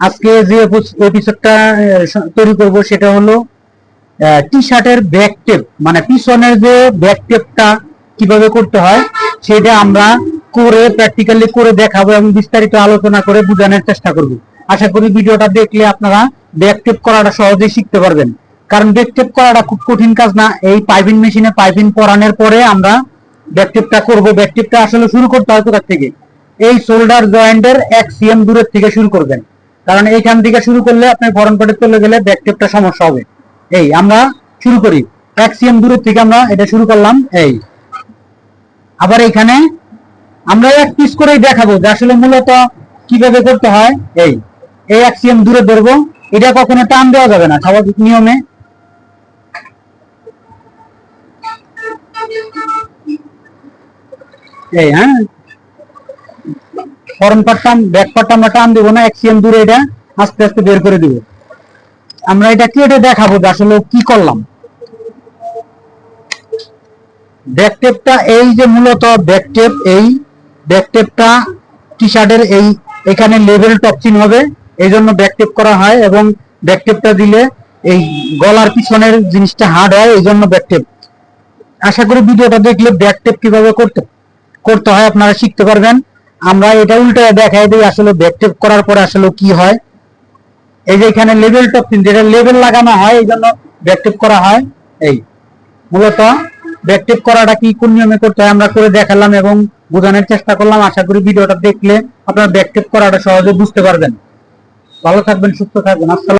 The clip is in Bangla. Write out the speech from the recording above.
আজকে যে এপিসোডটা তৈরি করব সেটা হলো টি শার্টের ব্যাক টেপ মানে পিছনের যে ব্যাক টেপটা কীভাবে করতে হয়, সেটা আমরা করে প্র্যাকটিক্যালি করে দেখাবো এবং বিস্তারিত আলোচনা করে বোঝানোর চেষ্টা করব। আশা করি ভিডিওটা দেখলে আপনারা ব্যাক টেপ করাটা সহজেই শিখতে পারবেন। কারণ ব্যাক টেপ করাটা খুব কঠিন কাজ না। এই পাইপিং মেশিনে পাইপিং পরানোর পরে আমরা ব্যাক টেপটা করব। ব্যাক টেপটা আসলে শুরু করতে হয় কোথা থেকে? এই শোল্ডার জয়েন্টের এক সিএম দূরের থেকে শুরু করবেন। কারণ এইখান থেকে শুরু করলে আপনি ফরন পার্টে চলে গেলে ব্যাক টেপটা সমস্যা হবে। এই, আমরা শুরু করি। এক সিএম দূরের থেকে আমরা এটা শুরু করলাম, এই। আবার এখানে আমরা এক পিস করেই দেখাবো যে আসলে মূলত কীভাবে করতে হয়। এই এই এক সিএম দূরে ধরবো। এটা কখনো টান দেওয়া যাবে না, স্বাভাবিক নিয়মে। এই হ্যাঁ? ফরন পার্টটা ব্যাক পার্টটা আমরা টান দেবো না এক সিএম দূরে এটা আস্তে আস্তে বের করে দিব। আমরা এটা দেখাবো যে আসলে কি করলাম? ব্যাক টেপটা এই যে মূলত ব্যাক টেপ এই, ব্যাক টেপটা টি শার্টের এই, এখানে লেভেল টপচিন হবে এই জন্য ব্যাক টেপ করা হয় এবং ব্যাক টেপটা দিলে এই গলার পিছনের জিনিসটা হার্ড হয় এই জন্য ব্যাক টেপ। আশা করি ভিডিওটা দেখলে ব্যাক টেপ কীভাবে করতে করতে হয় আপনারা শিখতে পারবেন। আমরা এটা উল্টে দেখাই দিই আসলে ব্যাকটেপ করার পরে আসলে কি হয়। এই যে এখানে লেভেল টপ তিন, যেটা লেভেল লাগানো হয়, এই জন্য ব্যাকটেপ করা হয় এই। মূলত ব্যাকটেপ করাটা কি, কোন নিয়মে করতে হয় আমরা করে দেখালাম এবং বোঝানোর চেষ্টা করলাম। আশা করি ভিডিওটা দেখলে আপনারা ব্যাকটেপ করাটা সহজে বুঝতে পারবেন। ভালো থাকবেন, সুস্থ থাকবেন। আসসালাম